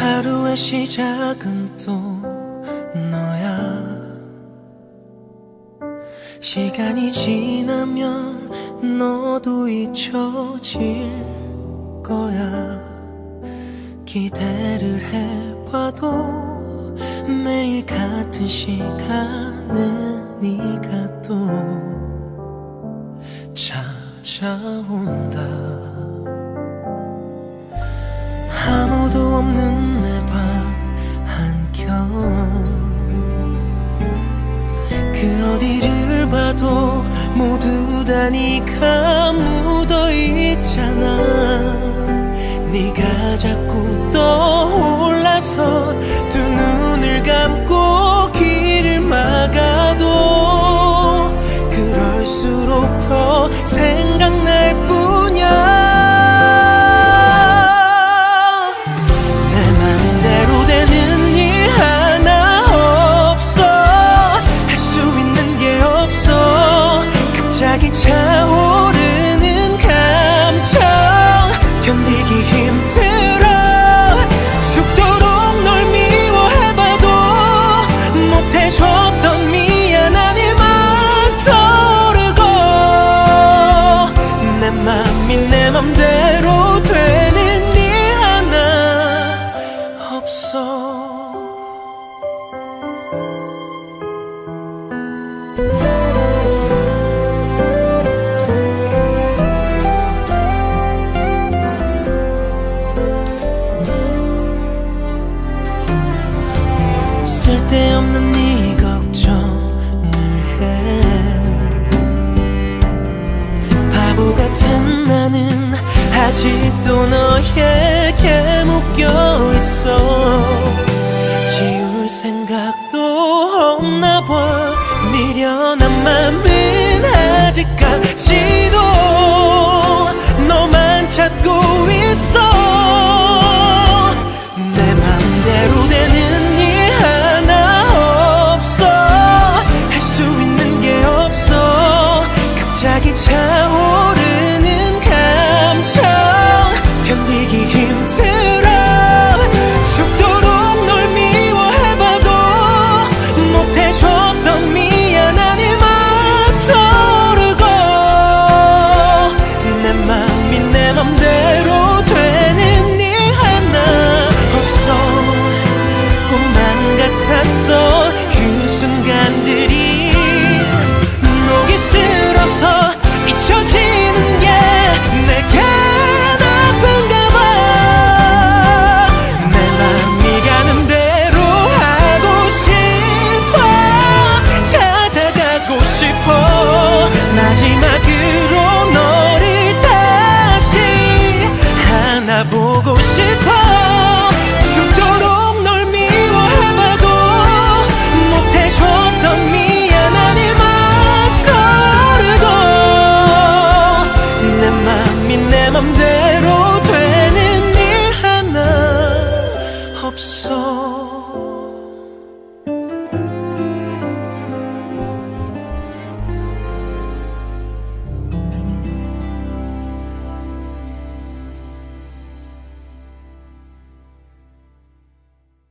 하루의 시작은 또 너야. 시간이 지나면 너도 잊혀질 거야. 기대를 해봐도 매일 같은 시간은 네가 또 찾아온다 모두 다 네가 묻어 있잖아. 네가 자꾸 떠올라서 두 눈을 감고 길을 막아도 그럴수록 더 생각날 없어. 쓸데없는 네 걱정을 해. 바보 같은 아직도 너에게 묶여 있어. 지울 생각도 없나 봐. 미련한 맘은 아직까지도 너만 찾고 있어. 내 맘대로 되는 같았던 그 순간들이 녹이 슬어서